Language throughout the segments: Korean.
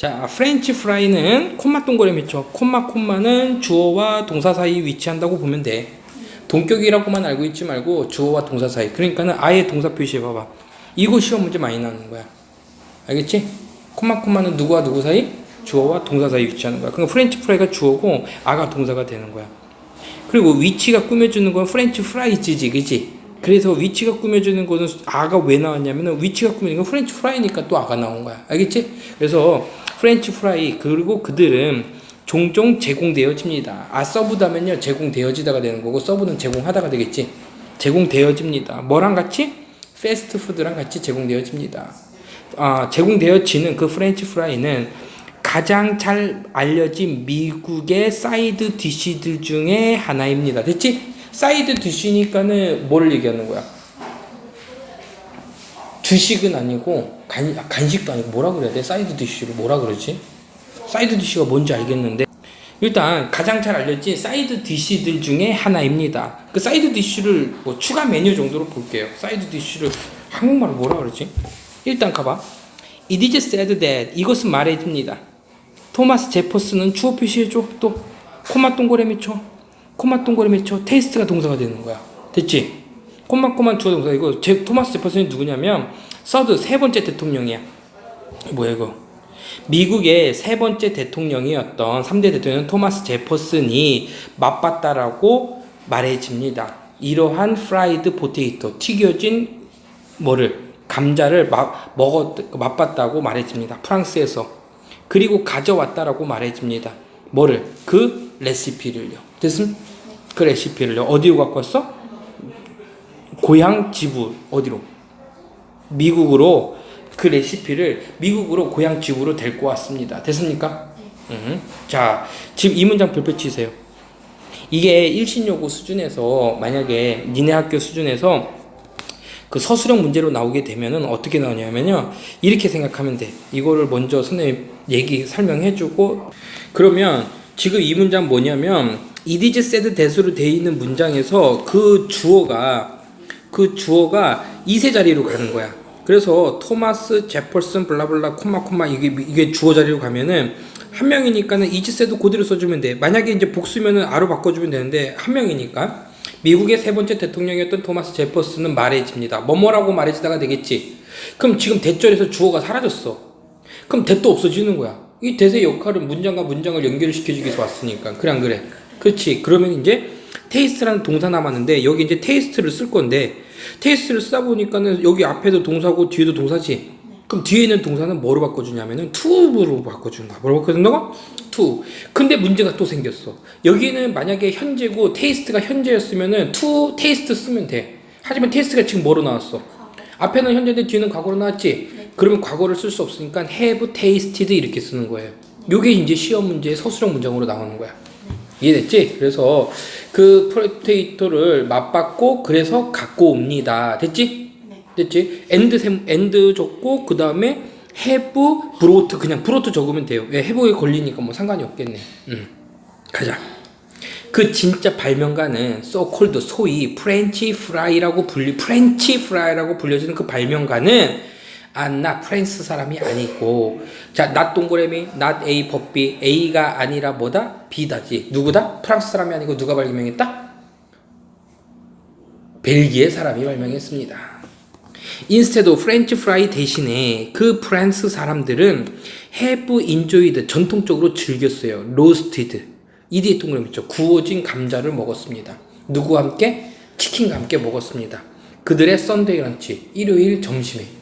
자, 프렌치 프라이는 콤마 동그라미 죠 콤마 콤마는 주어와 동사 사이 위치한다고 보면 돼. 동격이라고만 알고 있지 말고 주어와 동사 사이. 그러니까는 아예 동사 표시해 봐봐. 이거 시험 문제 많이 나오는 거야. 알겠지? 콤마 콤마는 누구와 누구 사이? 주어와 동사 사이 위치하는 거야. 그러니까 프렌치 프라이가 주어고 아가 동사가 되는 거야. 그리고 위치가 꾸며주는 건 프렌치 프라이즈지, 그지? 그래서 위치가 꾸며주는 거는 아가 왜 나왔냐면은 위치가 꾸며주는 건 프렌치 프라이니까 또 아가 나온 거야. 알겠지? 그래서 프렌치 프라이 그리고 그들은 종종 제공되어집니다. 아 서브다면요 제공되어지다가 되는 거고 서브는 제공하다가 되겠지. 제공되어집니다. 뭐랑 같이? 패스트푸드랑 같이 제공되어집니다. 아 제공되어지는 그 프렌치 프라이는 가장 잘 알려진 미국의 사이드 디시들 중에 하나입니다. 됐지? 사이드 디시니까는 뭐를 얘기하는 거야? 주식은 아니고 간, 아, 간식도 아니고 뭐라 그래야 돼? 사이드 디쉬를 뭐라 그러지? 사이드 디쉬가 뭔지 알겠는데 일단 가장 잘 알려진 사이드 디쉬들 중에 하나입니다. 그 사이드 디쉬를 뭐 추가 메뉴 정도로 볼게요. 사이드 디쉬를 한국말로 뭐라 그러지? 일단 가봐. It is said that 이것은 말해줍니다. 토마스 제퍼슨은 주어 표시해줘. 또 코마 동그라미 쳐. 코마 동그라미 쳐. 테이스트가 동사가 되는 거야. 됐지? 콤마콤만 주어 동사 이거 제, 토마스 제퍼슨이 누구냐면 서드 세 번째 대통령이야. 뭐야 이거? 미국의 세 번째 대통령이었던 3대 대통령 토마스 제퍼슨이 맛봤다라고 말해집니다. 이러한 프라이드 포테이토 튀겨진 뭐를 감자를 마, 먹었 맛봤다고 말해집니다. 프랑스에서 그리고 가져왔다라고 말해집니다. 뭐를 그 레시피를요. 됐음? 그 레시피를요. 어디로 갖고 왔어? 고향 지부 어디로? 미국으로 그 레시피를 미국으로 고향 지부로 데리고 왔습니다. 됐습니까? 음. 자, 지금 이 문장 별표 치세요. 이게 일신 요구 수준에서 만약에 니네 학교 수준에서 그 서술형 문제로 나오게 되면은 어떻게 나오냐면요. 이렇게 생각하면 돼. 이거를 먼저 선생님 얘기 설명해 주고 그러면 지금 이 문장 뭐냐면 it is said that으로 돼 있는 문장에서 그 주어가 그 주어가 이세 자리로 가는 거야. 그래서 토마스 제퍼슨 블라블라 콤마 콤마 이게 이게 주어 자리로 가면은 한 명이니까는 이지세도 그대로 써주면 돼. 만약에 이제 복수면은 아로 바꿔주면 되는데 한 명이니까 미국의 세 번째 대통령이었던 토마스 제퍼슨은 말해집니다. 뭐뭐라고 말해지다가 되겠지. 그럼 지금 대절에서 주어가 사라졌어. 그럼 대도 없어지는 거야. 이 대세 역할은 문장과 문장을 연결시켜주기 위해서 왔으니까. 그래 안 그래? 그렇지. 그러면 이제 테이스트라는 동사 남았는데 여기 이제 테이스트를 쓸 건데 테이스트를 쓰다 보니까는 여기 앞에도 동사고 뒤에도 동사지. 그럼 뒤에 있는 동사는 뭐로 바꿔주냐면은 to로 바꿔주는 거야. 뭐로 바꿔준다고? to. 근데 문제가 또 생겼어. 여기는 만약에 현재고 테이스트가 현재였으면은 to 테이스트 쓰면 돼. 하지만 테이스트가 지금 뭐로 나왔어? 앞에는 현재인데 뒤는 과거로 나왔지. 그러면 과거를 쓸 수 없으니까 have tasted 이렇게 쓰는 거예요. 요게 이제 시험 문제의 서술형 문장으로 나오는 거야. 이해됐지? 그래서 그 포테이토를 맛봤고 그래서 갖고 옵니다. 됐지? 네. 됐지? 엔드 셈 엔드 적고 그 다음에 have brought 그냥 brought 적으면 돼요. 왜 have에 걸리니까 뭐 상관이 없겠네. 음. 가자. 그 진짜 발명가는 called 소위 프렌치 프라이라고 불리 프렌치 프라이라고 불려지는 그 발명가는 안나 프랑스 사람이 아니고 자 not 동그라미 not A 법비 A가 아니라 뭐다 B다지 누구다 프랑스 사람이 아니고 누가 발명했다 벨기에 사람이 발명했습니다. 인스테도 프렌치 프라이 대신에 그 프랑스 사람들은 have enjoyed 전통적으로 즐겼어요. roasted 이디 동그라미 있죠. 구워진 감자를 먹었습니다. 누구와 함께 치킨과 함께 먹었습니다. 그들의 썬데이 런치 일요일 점심에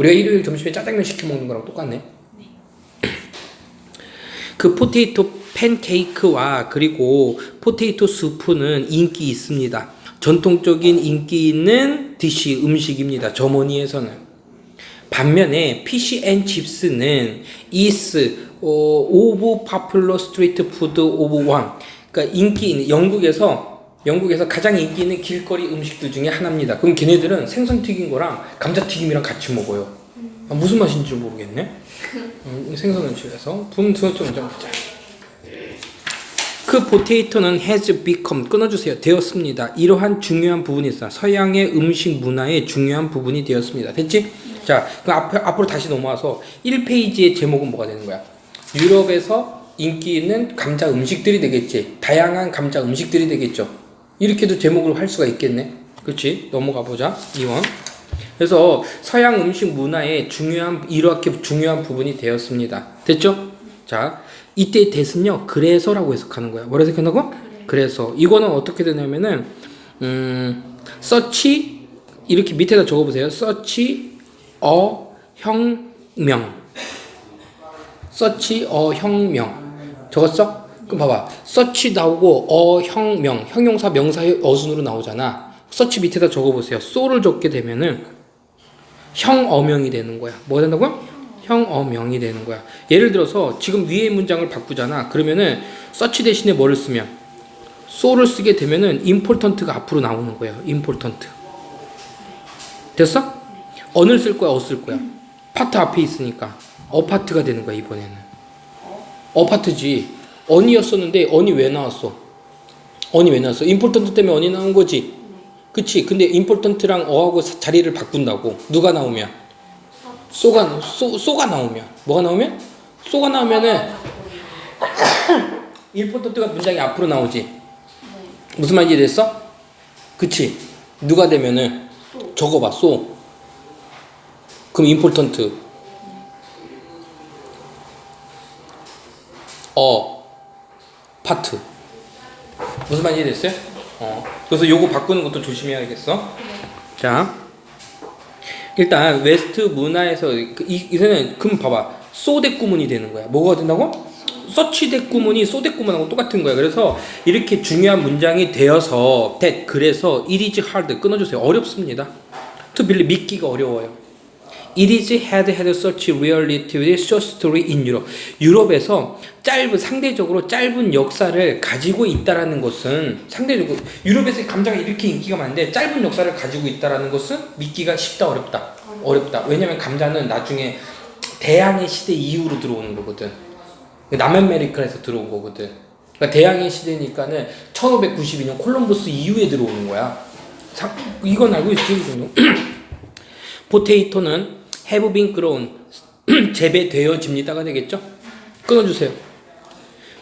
우리가 일요일 점심에 짜장면 시켜 먹는 거랑 똑같네. 그 포테이토 팬케이크와 그리고 포테이토 수프는 인기 있습니다. 전통적인 인기 있는 디시 음식입니다. 저머니에서는. 반면에 피시 앤 칩스는 is 어, 오브 파플러 스트리트 푸드 오브 왕. 그러니까 인기 있는 영국에서 영국에서 가장 인기 있는 길거리 음식들 중에 하나입니다. 그럼 걔네들은 생선 튀긴 거랑 감자 튀김이랑 같이 먹어요. 아, 무슨 맛인지 모르겠네. 음, 생선 음식에서 좀 보자. 그 포테이토는 has become 끊어주세요 되었습니다. 이러한 중요한 부분이 있어 서양의 음식 문화의 중요한 부분이 되었습니다. 됐지? 자, 그럼 앞, 앞으로 다시 넘어와서 1페이지의 제목은 뭐가 되는 거야? 유럽에서 인기 있는 감자 음식들이 되겠지. 다양한 감자 음식들이 되겠죠. 이렇게도 제목을 할 수가 있겠네. 그렇지? 넘어가 보자. 2번. 그래서 서양 음식 문화의 중요한 이렇게 중요한 부분이 되었습니다. 됐죠? 자, 이때 대은요 그래서라고 해석하는 거야. 뭐라 해석한다고? 그래서 이거는 어떻게 되냐면은 음, 서치 이렇게 밑에다 적어 보세요. 서치 어 혁명 서치 어 혁명 적었어? 그럼 봐봐 서치 나오고 어 혁명 형용사 명사 어순으로 나오잖아. 서치 밑에다 적어보세요. 소를 적게 되면은 형 어명이 되는 거야. 뭐가 된다고요? 형 어명이 되는 거야. 예를 들어서 지금 위에 문장을 바꾸잖아. 그러면은 서치 대신에 뭐를 쓰면 so를 쓰게 되면은 important가 앞으로 나오는 거예요. important. 됐어? 언을 쓸 거야, 어 쓸 거야. 파트 앞에 있으니까 어파트가 되는 거야 이번에는. 어파트지. 언이었었는데 언이 왜 나왔어? 언이 왜 나왔어? important 때문에 언이 나온 거지. 그치? 근데 important랑 어하고 사- 자리를 바꾼다고. 누가 나오면? 쏘가 쏘, 쏘가 나오면 뭐가 나오면? 쏘가 나오면은 important가 문장이 앞으로 나오지. 무슨 말인지 됐어? 그치? 누가 되면은 적어봐 쏘. 그럼 important 어 파트 무슨 말인지 됐어요? 어 그래서 요거 바꾸는 것도 조심해야겠어. 자 일단 웨스트 문화에서 그 이, 이거는 그럼 봐봐 소대 구문이 되는 거야. 뭐가 된다고? 서치대 구문이 소대 구문하고 똑같은 거야. 그래서 이렇게 중요한 문장이 되어서 that 그래서 it is hard 끊어주세요. 어렵습니다. to believe 믿기가 어려워요. It is had had such relatively short story in Europe. 유럽에서 짧은 상대적으로 짧은 역사를 가지고 있다라는 것은 상대적으로 유럽에서 감자가 이렇게 인기가 많은데 짧은 역사를 가지고 있다라는 것은 믿기가 쉽다 어렵다. 어렵다. 왜냐면 감자는 나중에 대항해 시대 이후로 들어오는 거거든. 남아메리카에서 들어온 거거든. 그러니까 대항해 시대니까는 1592년 콜럼버스 이후에 들어오는 거야. 사- 이건 알고 있지, 이 정도? 포테이토는 have been grown 재배되어집니다가 되겠죠? 끊어주세요.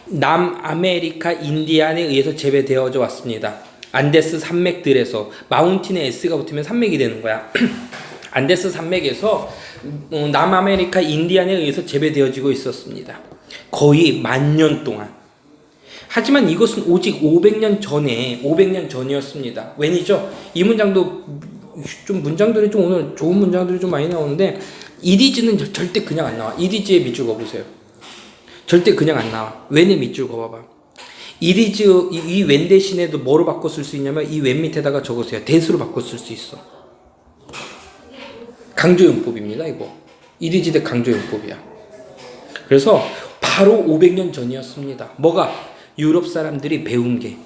남아메리카 인디안에 의해서 재배되어져 왔습니다. 안데스 산맥들에서 마운틴에 S가 붙으면 산맥이 되는 거야. 안데스 산맥에서 어, 남아메리카 인디안에 의해서 재배되어지고 있었습니다. 거의 만년 동안. 하지만 이것은 오직 500년 전에 500년 전이었습니다. 웬이죠? 이 문장도 좀 문장들이 좀 오늘 좋은 문장들이 좀 많이 나오는데 이디즈는 절- 절대 그냥 안 나와. 이디즈의 밑줄 그어보세요. 절대 그냥 안 나와. 웬의 밑줄 그어봐봐. 이디즈 이웬 대신에도 뭐로 바꿔 쓸 수 있냐면 이 웬 밑에다가 적으세요. 대수로 바꿔 쓸 수 있어. 강조용법입니다. 이거. 이디즈 대 강조용법이야. 그래서 바로 500년 전이었습니다. 뭐가 유럽 사람들이 배운 게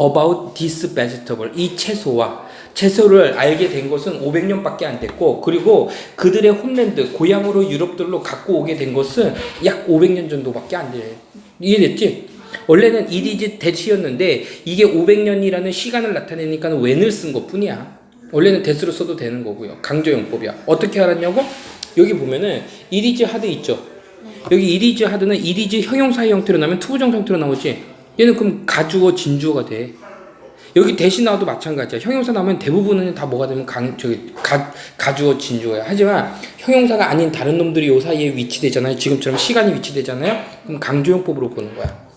about this vegetable 이 채소와 채소를 알게 된 것은 500년밖에 안 됐고 그리고 그들의 홈랜드 고향으로 유럽들로 갖고 오게 된 것은 약 500년 정도밖에 안 돼. 이해됐지? 원래는 이디즈 대치였는데 이게 500년이라는 시간을 나타내니까 웬을 쓴 것뿐이야. 원래는 대수로 써도 되는 거고요. 강조용법이야. 어떻게 알았냐고? 여기 보면은 이디즈 하드 있죠. 여기 이디즈 하드는 이디즈 형용사 형태로 나면 투부정 형태로 나오지. 얘는 그럼 가주어 진주어가 돼. 여기 대신 나와도 마찬가지야. 형용사 나오면 대부분은 다 뭐가 되면 강 저기 가 가주어 진주어야. 하지만 형용사가 아닌 다른 놈들이 요 사이에 위치되잖아요. 지금처럼 시간이 위치되잖아요. 그럼 강조용법으로 보는 거야.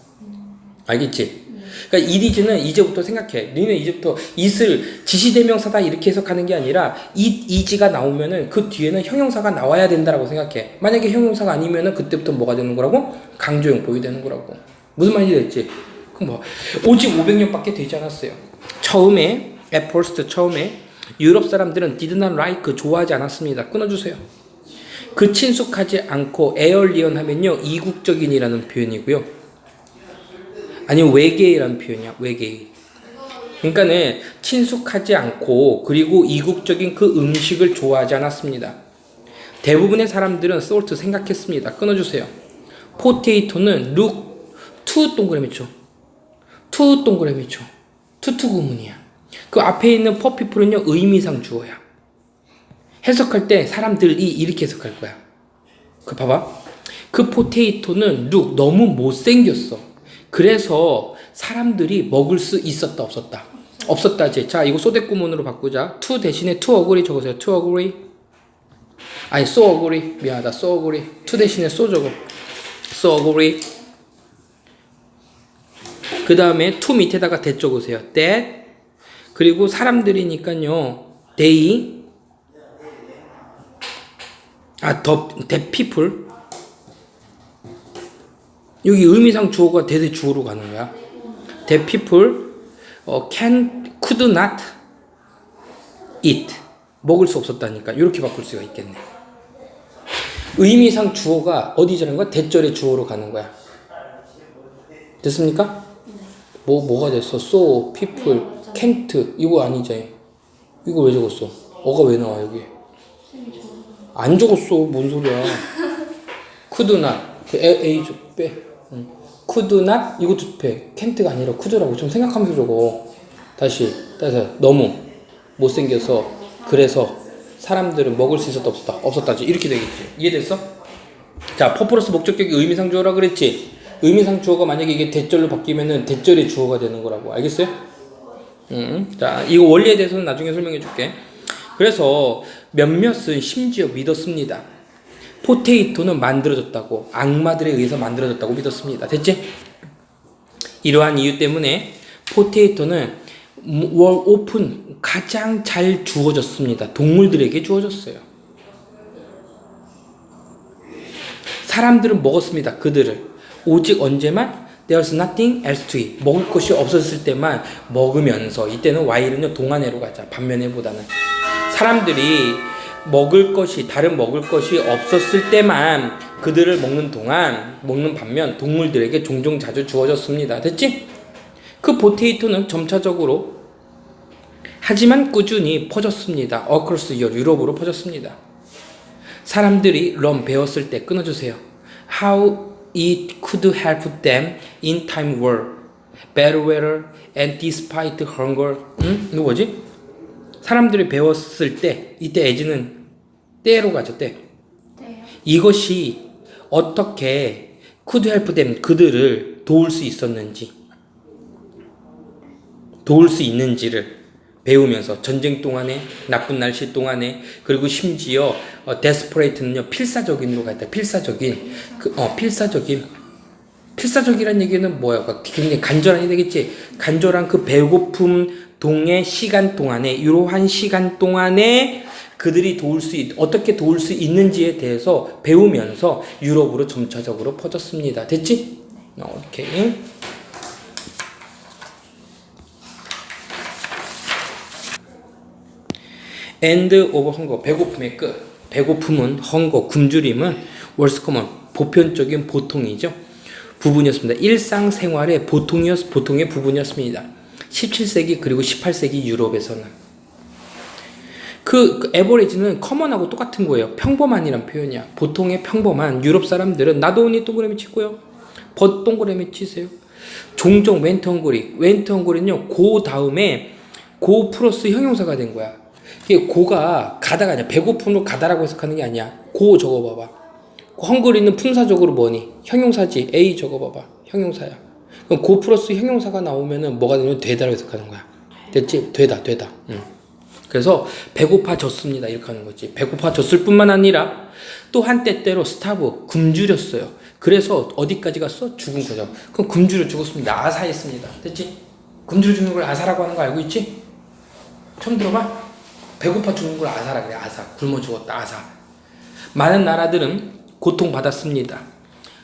알겠지? 그러니까 이디즈는 이제부터 생각해. 너희는 이제부터 it을 지시대명사다 이렇게 해석하는 게 아니라 it, is가 나오면은 그 뒤에는 형용사가 나와야 된다라고 생각해. 만약에 형용사가 아니면은 그때부터 뭐가 되는 거라고? 강조용법이 되는 거라고. 무슨 말인지 됐지? 뭐 오직 500년밖에 되지 않았어요. 처음에 at first 처음에 유럽 사람들은 did not like 좋아하지 않았습니다. 끊어주세요. 그 친숙하지 않고 에얼리언 하면요 이국적인이라는 표현이고요. 아니면 외계이라는 표현이야. 외계이. 그러니까는 친숙하지 않고 그리고 이국적인 그 음식을 좋아하지 않았습니다. 대부분의 사람들은 솔트 생각했습니다. 끊어주세요. 포테이토는 look to 동그라미죠. To 동그라미죠. 투투 구문이야. 그 앞에 있는 퍼피플은요 의미상 주어야. 해석할 때 사람들이 이렇게 해석할 거야. 그 봐봐. 그 포테이토는 룩 너무 못생겼어. 그래서 사람들이 먹을 수 있었다 없었다. 없었다지. 자, 이거 소대구문으로 바꾸자. to 대신에 to agree 적으세요. to agree. 아니, so agree. 미안하다. so agree. to 대신에 so 적어. so agree. 그 다음에 to 밑에다가 that 적으세요. that. 그리고 사람들이니까요. they. 아, the, the people. 여기 의미상 주어가 대대 주어로 가는 거야. The people 어, can could not eat 먹을 수 없었다니까 이렇게 바꿀 수가 있겠네. 의미상 주어가 어디 저런 거야? 대절의 주어로 가는 거야. 됐습니까? 뭐 뭐가 됐어? so, people, can't 이거 아니죠? 이거 왜 적었어? 어가 왜 나와 여기? 안 적었어. 뭔 소리야? could not 그 A, A 좀 빼. 응. could not 이것도 빼. can't가 아니라 could라고 좀 생각하면서 적어. 다시 다시 너무 못생겨서 그래서 사람들은 먹을 수 있었다 없었다 없었다지 이렇게 되겠지. 이해됐어? 자, 퍼플러스 목적격이 의미상 주어라 그랬지. 의미상 주어가 만약에 이게 대절로 바뀌면은 대절의 주어가 되는 거라고. 알겠어요? 음. 자, 이거 원리에 대해서는 나중에 설명해 줄게. 그래서 몇몇은 심지어 믿었습니다. 포테이토는 만들어졌다고 악마들에 의해서 만들어졌다고 믿었습니다. 됐지? 이러한 이유 때문에 포테이토는 월 오픈 가장 잘 주어졌습니다. 동물들에게 주어졌어요. 사람들은 먹었습니다. 그들을 오직 언제만 there's nothing else to eat 먹을 것이 없었을 때만 먹으면서 이때는 Y는요 동안해로 가자 반면해보다는 사람들이 먹을 것이 다른 먹을 것이 없었을 때만 그들을 먹는 동안 먹는 반면 동물들에게 종종 자주 주어졌습니다. 됐지? 그 포테이토는 점차적으로 하지만 꾸준히 퍼졌습니다. 어크로스 유럽, 유럽으로 퍼졌습니다. 사람들이 럼 배웠을 때 끊어주세요. How it could help them in time war, bad weather, and despite hunger. 응? 이거 뭐지? 사람들이 배웠을 때 이때 에즈는 때로 가죠 때. 네요. 이것이 어떻게 could help them 그들을 도울 수 있었는지 도울 수 있는지를 배우면서 전쟁 동안에 나쁜 날씨 동안에 그리고 심지어 어, 데스퍼레이트는요 필사적인으로 가있다 필사적인. 그, 어 필사적인. 필사적이란 얘기는 뭐야 그러니까 굉장히 간절한 이 되겠지. 간절한 그 배고픔 동의 시간 동안에 이러한 시간 동안에 그들이 도울 수 있, 어떻게 도울 수 있는지에 대해서 배우면서 유럽으로 점차적으로 퍼졌습니다. 됐지? 어, 오케이 end of hunger 배고픔의 끝. 배고픔은 헝거 굶주림은 월스커먼 보편적인 보통이죠. 부분이었습니다. 일상생활의 보통이었 보통의 부분이었습니다. 17세기 그리고 18세기 유럽에서는. 그, 그 에버리지는 커먼하고 똑같은 거예요. 평범한이란 표현이야. 보통의 평범한 유럽 사람들은 나도 오니 동그라미 치고요. 벗 동그라미 치세요. 종종 웬트 헝그리 웬트 헝그리는요 고 다음에 고 플러스 형용사가 된 거야 이게 고가 가다가 아니야. 배고픔으로 가다라고 해석하는 게 아니야. 고 적어봐봐. 헝그리는 품사적으로 뭐니? 형용사지. A 적어봐봐. 형용사야. 그럼 고 플러스 형용사가 나오면은 뭐가 되냐면 되다라고 해석하는 거야. 됐지? 되다, 되다. 응. 그래서 배고파졌습니다. 이렇게 하는 거지. 배고파졌을 뿐만 아니라 또 한때때로 스타브 굶주렸어요. 그래서 어디까지 갔어? 죽은 거죠. 그럼 굶주려 죽었습니다. 아사했습니다. 됐지? 굶주려 죽는 걸 아사라고 하는 거 알고 있지? 처음 들어봐? 배고파 죽는 걸 아사라 그래 아사. 굶어 죽었다 아사. 많은 나라들은 고통받았습니다.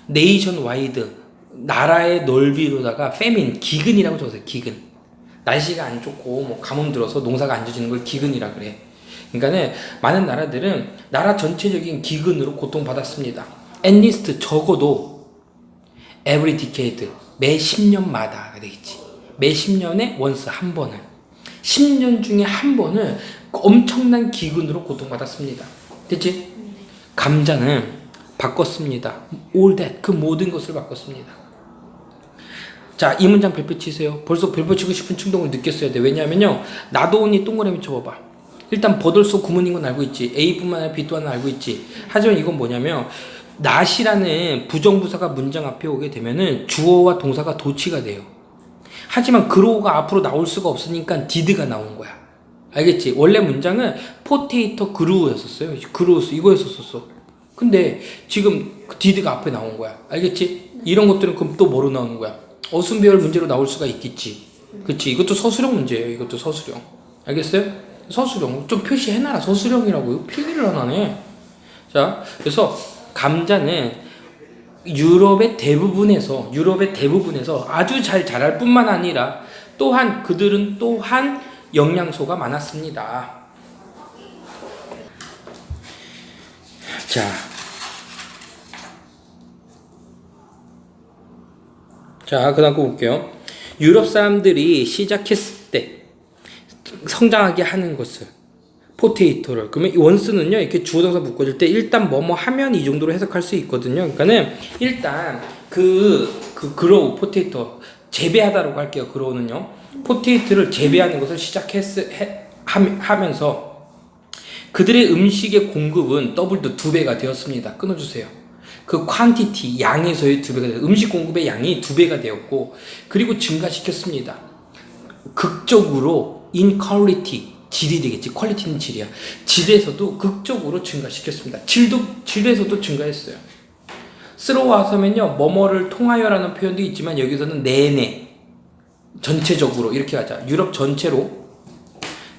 네이션 와이드 나라의 넓이로다가 페민 기근이라고 적었어요 기근. 날씨가 안 좋고 뭐 가뭄 들어서 농사가 안 지어지는 걸 기근이라 그래. 그러니까는 많은 나라들은 나라 전체적인 기근으로 고통받았습니다. 앤리스트 적어도 every decade 매 10년마다 되겠지. 매 10년에 원스 한 번을. 10년 중에 한 번을 엄청난 기근으로 고통받았습니다. 됐지? 감자는 바꿨습니다. all that 그 모든 것을 바꿨습니다. 자, 이 문장 별표 치세요. 벌써 별표 치고 싶은 충동을 느꼈어야 돼. 왜냐하면요. 나도 오니 동그라미 쳐봐봐. 일단 버들소 구문인 건 알고 있지. A뿐만 아니라 B도 하나 알고 있지. 하지만 이건 뭐냐면 not이라는 부정부사가 문장 앞에 오게 되면은 주어와 동사가 도치가 돼요. 하지만 그로우가 앞으로 나올 수가 없으니까 did가 나온 거야. 알겠지? 원래 문장은 포테이토 그루였었어요. 그루스 이거였었어. 근데 지금 그 did가 앞에 나온 거야. 알겠지? 이런 것들은 그럼 또 뭐로 나오는 거야? 어순배열 문제로 나올 수가 있겠지. 그치? 이것도 서술형 문제예요. 이것도 서술형. 알겠어요? 서술형. 좀 표시해놔라. 서술형이라고요. 필기를 안 하네. 자, 그래서 감자는 유럽의 대부분에서 유럽의 대부분에서 아주 잘 자랄 뿐만 아니라 또한 그들은 또한 영양소가 많았습니다. 자. 자, 그 다음 거 볼게요. 유럽 사람들이 시작했을 때 성장하게 하는 것을 포테이토를 그러면 이 원스는요 이렇게 주어동사 묶어줄 때 일단 뭐뭐 하면 이 정도로 해석할 수 있거든요. 그러니까는 일단 그그 그로우 포테이토 재배하다라고 할게요. 그로우는요 포테이토를 재배하는 것을 시작했 해, 하면서 그들의 음식의 공급은 더블도 두 배가 되었습니다. 끊어주세요. 그 퀀티티 양에서의 두 배가 되어 음식 공급의 양이 두 배가 되었고 그리고 증가시켰습니다. 극적으로 in quality 질이 되겠지. 퀄리티는 질이야. 질에서도 극적으로 증가시켰습니다. 질도 질에서도 증가했어요. 쓰러워서면요 뭐뭐를 통하여라는 표현도 있지만 여기서는 내내 전체적으로 이렇게 하자. 유럽 전체로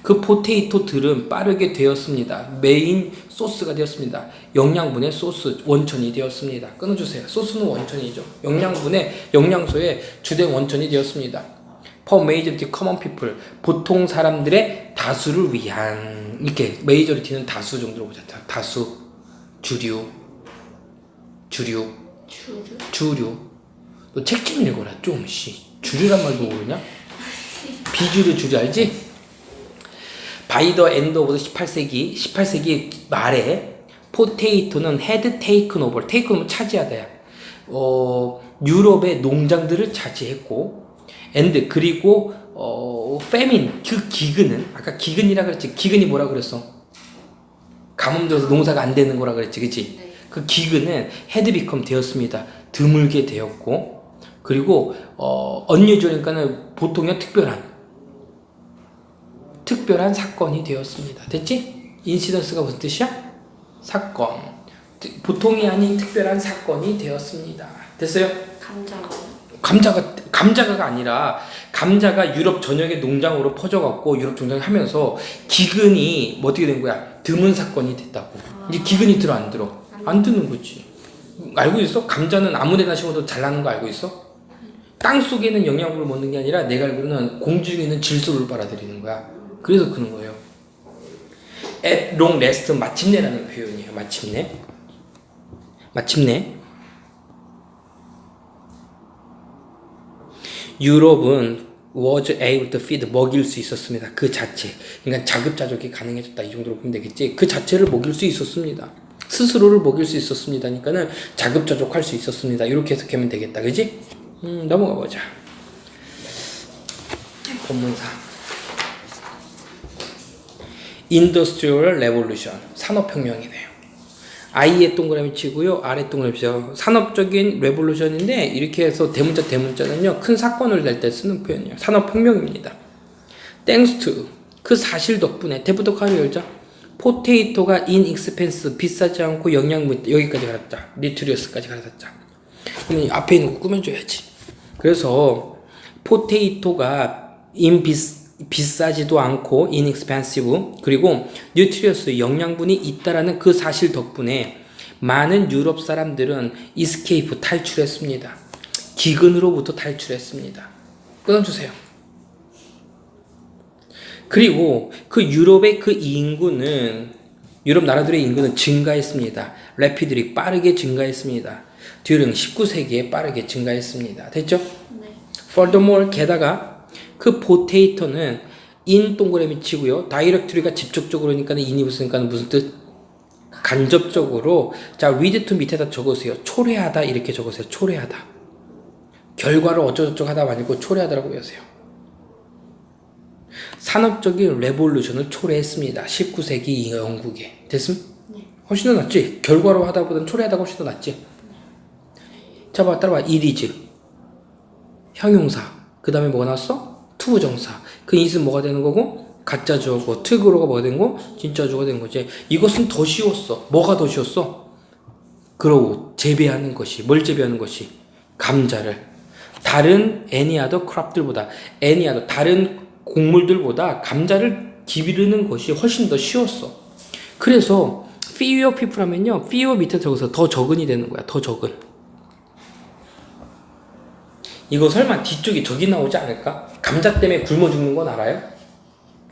그 포테이토들은 빠르게 되었습니다. 메인 소스가 되었습니다. 영양분의 소스 원천이 되었습니다. 끊어주세요. 소스는 원천이죠. 영양분의 영양소의 주된 원천이 되었습니다. For majority common people 보통 사람들의 다수를 위한 이렇게 메이저리티는 다수 정도로 보자. 다수 주류 주류 주류. 주류 너 책 좀 읽어라 좀씨 주류란 말도 모르냐? 비주류 주류 알지? 바이더 엔드 오브 18세기 18세기 말에 포테이토는 헤드 테이큰 오버 테이큰 오버 차지하다야 어 유럽의 농장들을 차지했고 엔드 그리고 어 페민 그 기근은 아까 기근이라 그랬지 기근이 뭐라 그랬어 가뭄 들어서 농사가 안 되는 거라 그랬지 그치 네. 그 기근은 헤드 비컴 되었습니다 드물게 되었고 그리고 어 언유저니까는 보통의 특별한 특별한 사건이 되었습니다. 됐지? 인시던스가 무슨 뜻이야? 사건. 특- 보통이 아닌 특별한 사건이 되었습니다. 됐어요? 감자는 감자가 감자가 아니라 감자가 유럽 전역의 농장으로 퍼져갖고 유럽 전역을 하면서 기근이 뭐 어떻게 된 거야? 드문 사건이 됐다고. 이제 기근이 들어 안 들어? 안 드는 거지. 알고 있어? 감자는 아무데나 심어도 잘 나는 거 알고 있어 땅 속에는 영양분을 먹는 게 아니라 내가 알기로는 공중에 있는 질소를 빨아들이는 거야 그래서 크는 거예요 at long last 마침내라는 표현이에요 마침내 마침내 유럽은 was able to feed 먹일 수 있었습니다. 그 자체. 그러니까 자급자족이 가능해졌다 이 정도로 보면 되겠지. 그 자체를 먹일 수 있었습니다. 스스로를 먹일 수 있었습니다. 그러니까는 자급자족할 수 있었습니다. 이렇게 해석하면 되겠다. 그지? 음, 넘어가 보자. 본문사. 인더스트리얼 레볼루션 산업혁명이네요. I에 동그라미 치고요. 아래 동그라미 치고 산업적인 레볼루션인데 이렇게 해서 대문자 대문자는요. 큰 사건을 낼 때 쓰는 표현이에요. 산업혁명입니다. Thanks to 그 사실 덕분에 대부터 가로 열자. 포테이토가 inexpensive 비싸지 않고 영양분 여기까지. 뉴트리어스까지 가르쳤자. 그러면 이 앞에 있는 거 꾸며줘야지. 그래서 포테이토가 비싸 비싸지도 않고 inexpensive 그리고 nutritious 영양분이 있다라는 그 사실 덕분에 많은 유럽 사람들은 escape 탈출했습니다. 기근으로부터 탈출했습니다. 끊어주세요. 그리고 그 유럽의 그 인구는 유럽 나라들의 인구는 증가했습니다. rapidly 빠르게 증가했습니다. During 19세기에 빠르게 증가했습니다. 됐죠? 네. furthermore 게다가 그 포테이토는 인 동그라미 치고요. 다이렉트리가 직접적으로니까는 인이 붙으니까 무슨 뜻? 간접적으로 자 위드 투 밑에다 적으세요. 초래하다 이렇게 적으세요. 초래하다. 결과를 어쩌고저쩌고 하다 말고 초래하다라고 외우세요. 산업적인 레볼루션을 초래했습니다. 19세기 영국에. 됐음? 훨씬 더 낫지? 결과로 하다 보다는 초래하다가 훨씬 더 낫지? 자, 봐, 따라봐. 이리즈. 형용사. 그 다음에 뭐가 나왔어? 투부정사. 그 이은 뭐가 되는 거고? 가짜 주어고, 특으로가 뭐가 되는 거? 진짜 주어가 되는 거지. 이것은 더 쉬웠어. 뭐가 더 쉬웠어? 그러고, 재배하는 것이. 뭘 재배하는 것이? 감자를. 다른 애니아더 크랍들보다, 애니아더, 다른 곡물들보다 감자를 기르는 것이 훨씬 더 쉬웠어. 그래서, fewer people 하면요, fewer 밑에 적어서 더 적은이 되는 거야. 더 적은. 이거 설마 뒤쪽에 적이 나오지 않을까? 감자 때문에 굶어 죽는 건 알아요?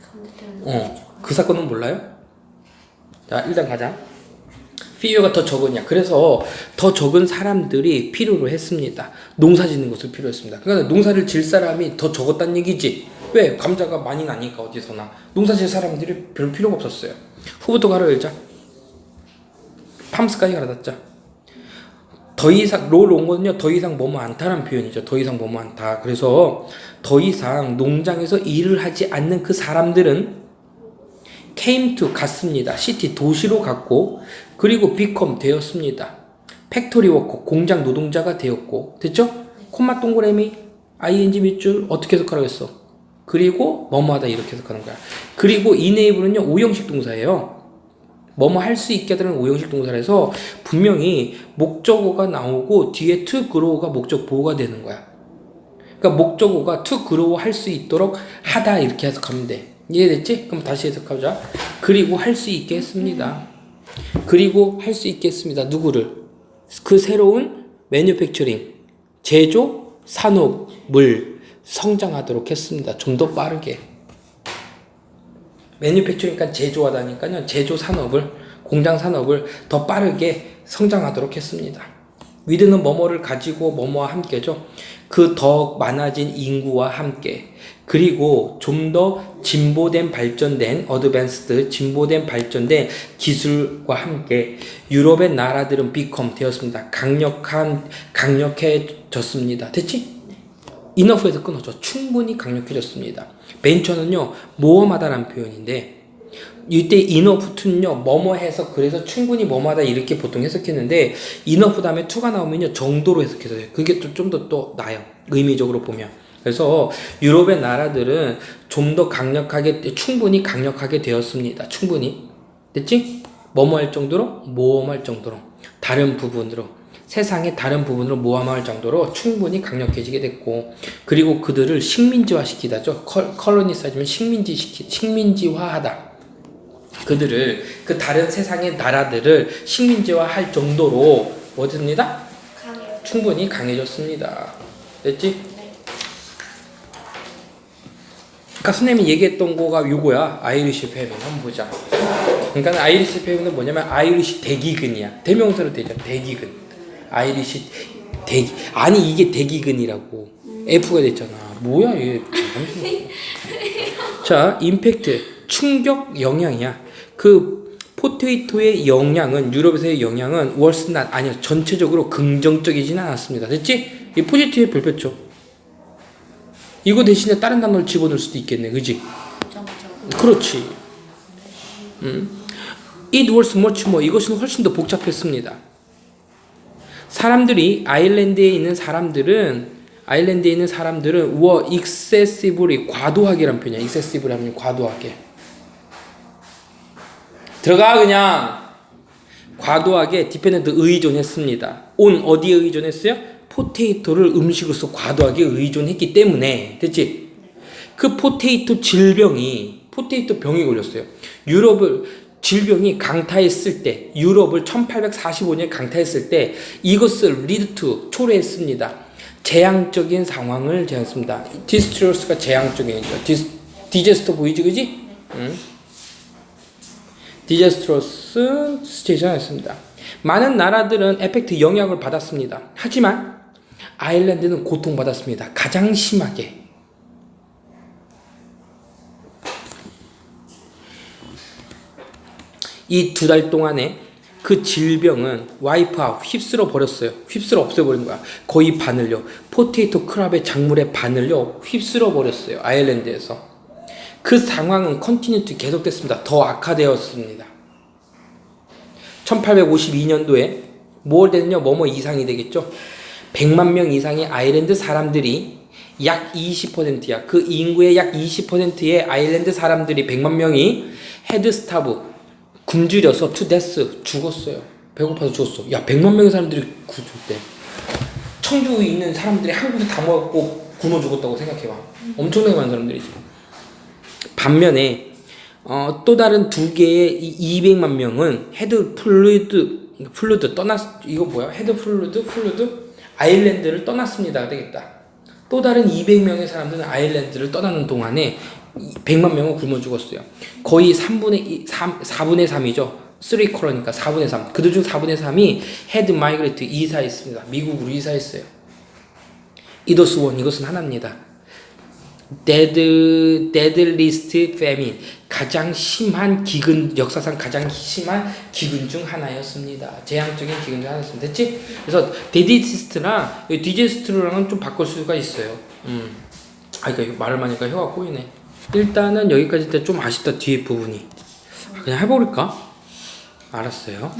감자 때문에. 어. 그 사건은 몰라요? 자, 일단 가자. fewer가 더 적으냐. 그래서 더 적은 사람들이 필요로 했습니다. 농사 짓는 것을 필요로 했습니다. 그러니까 농사를 질 사람이 더 적었다는 얘기지. 왜? 감자가 많이 나니까 어디서나. 농사 질 사람들이 별 필요가 없었어요. 후부터 가로 열자. 팜스까지 갈아놨자. 더 이상 롤온 거는요 더 이상 뭐뭐 않다라는 표현이죠. 더 이상 뭐뭐 않다. 그래서 더 이상 농장에서 일을 하지 않는 그 사람들은 came to 갔습니다. 시티 도시로 갔고 그리고 become 되었습니다. 팩토리 워커 공장 노동자가 되었고 됐죠? 콤마 동그라미 ing 밑줄 어떻게 해석하라고 했어? 그리고 뭐뭐하다 이렇게 해석하는 거야. 그리고 enable은요 오형식 동사예요 뭐뭐 할 수 있게 하는 오형식 동사라서 분명히 목적어가 나오고 뒤에 to grow가 목적 보호가 되는 거야. 그러니까 목적어가 to grow 할 수 있도록 하다 이렇게 해석하면 돼. 이해됐지? 그럼 다시 해석하자. 그리고 할 수 있게 했습니다. 그리고 할 수 있게 했습니다. 누구를? 그 새로운 매뉴팩처링, 제조, 산업을 성장하도록 했습니다. 좀 더 빠르게. 매뉴팩처링니까 제조하다니까요. 제조 산업을 공장 산업을 더 빠르게 성장하도록 했습니다. 위드는 뭐뭐를 가지고 뭐뭐와 함께죠. 그 더 많아진 인구와 함께 그리고 좀 더 진보된 발전된 어드밴스드 진보된 발전된 기술과 함께 유럽의 나라들은 비컴 되었습니다. 강력한 강력해졌습니다. 됐지? 이너프에서 끊어져 충분히 강력해졌습니다. 벤처는요 모험하다라는 표현인데 이때 이너프투는요 뭐뭐 해서 그래서 충분히 뭐뭐하다 이렇게 보통 해석했는데 이너프 다음에 투가 나오면요 정도로 해석해서 돼요. 그게 좀더또 나요 의미적으로 보면 그래서 유럽의 나라들은 좀 더 강력하게 충분히 강력하게 되었습니다. 충분히 됐지? 뭐뭐 할 정도로 모험할 정도로 다른 부분으로 세상의 다른 부분으로 모함할 정도로 충분히 강력해지게 됐고 그리고 그들을 식민지화 시키다죠. 컬러니사이즈면 식민지 시키 식민지화하다. 그들을 그 다른 세상의 나라들을 식민지화할 정도로 뭐습니다? 강해. 충분히 강해졌습니다. 됐지? 네. 아까 선생님이 얘기했던 거가 요거야. 아이리시 페미는 한번 보자. 그러니까 아이리시 페미는 뭐냐면 아이리시 대기근이야. 대명사로 되죠. 대기근 아이리시 대기 아니 이게 대기근이라고 F가 됐잖아 뭐야 얘자 임팩트 충격 영향이야 그 포테이토의 영향은 유럽에서의 영향은 월스 낫 아니요 전체적으로 긍정적이지는 않았습니다 됐지? 이 포지티브의 별표죠 이거 대신에 다른 단어를 집어넣을 수도 있겠네 그지? 그렇지. 음. It was much more. 이것은 훨씬 더 복잡했습니다. 사람들이 아일랜드에 있는 사람들은 아일랜드에 있는 사람들은 were excessively 과도하게란 표현이야. excessively 하면 과도하게. 들어가 그냥 과도하게 디펜던트 의존했습니다. 온 어디에 의존했어요? 포테이토를 음식으로서 과도하게 의존했기 때문에 됐지? 그 포테이토 질병이 포테이토 병이 걸렸어요. 유럽을 질병이 강타했을 때 유럽을 1845년에 강타했을 때 이것을 리드투 초래했습니다. 재앙적인 상황을 제안했습니다. 디스트로스가 재앙적인이죠. 디스, 디제스터 보이지 그지? 응? 디제스트로스 스테이션이었습니다. 많은 나라들은 에펙트 영향을 받았습니다. 하지만 아일랜드는 고통받았습니다. 가장 심하게. 이 두 달 동안에 그 질병은 와이프아웃 휩쓸어 버렸어요. 휩쓸어 없애버린 거야. 거의 반을요. 포테이토 크랍의 작물의 반을요. 휩쓸어 버렸어요. 아일랜드에서. 그 상황은 컨티뉴티 계속됐습니다. 더 악화되었습니다. 1852년도에 뭘 되느냐 뭐뭐 이상이 되겠죠. 100만 명 이상의 아일랜드 사람들이 약 20%야. 그 인구의 약 20%의 아일랜드 사람들이 100만 명이 헤드스타브 굶주려서 투 데스 죽었어요. 배고파서 죽었어. 야 100만 명의 사람들이 구죽대. 청주에 있는 사람들이 한국에 다 모였고 굶어 죽었다고 생각해봐. 엄청나게 많은 사람들이지. 반면에 어, 또 다른 두 개의 이 200만 명은 헤드 플루이드 플루드 떠났 이거 뭐야? 헤드 플루드 플루드 아일랜드를 떠났습니다. 되겠다. 또 다른 200명의 사람들은 아일랜드를 떠나는 동안에 100만 명은 굶어 죽었어요. 거의 3분의 2, 3, 4분의 3이죠. 3 콜러니까 4분의 3. 그들 중 4분의 3이 헤드 마이그레이트 이사했습니다. 미국으로 이사했어요. 이더스 원 이것은 하나입니다. 데드 데드 리스트 페민 가장 심한 기근 역사상 가장 심한 기근 중 하나였습니다. 재앙적인 기근 중 하나였습니다. 됐지? 그래서 데디스트랑 디제스트랑은 좀 바꿀 수가 있어요. 음. 아, 그러니까 말을 많으니까 혀가 꼬이네. 일단은 여기까지 때 좀 아쉽다 뒤에 부분이. 아, 그냥 해버릴까? 알았어요.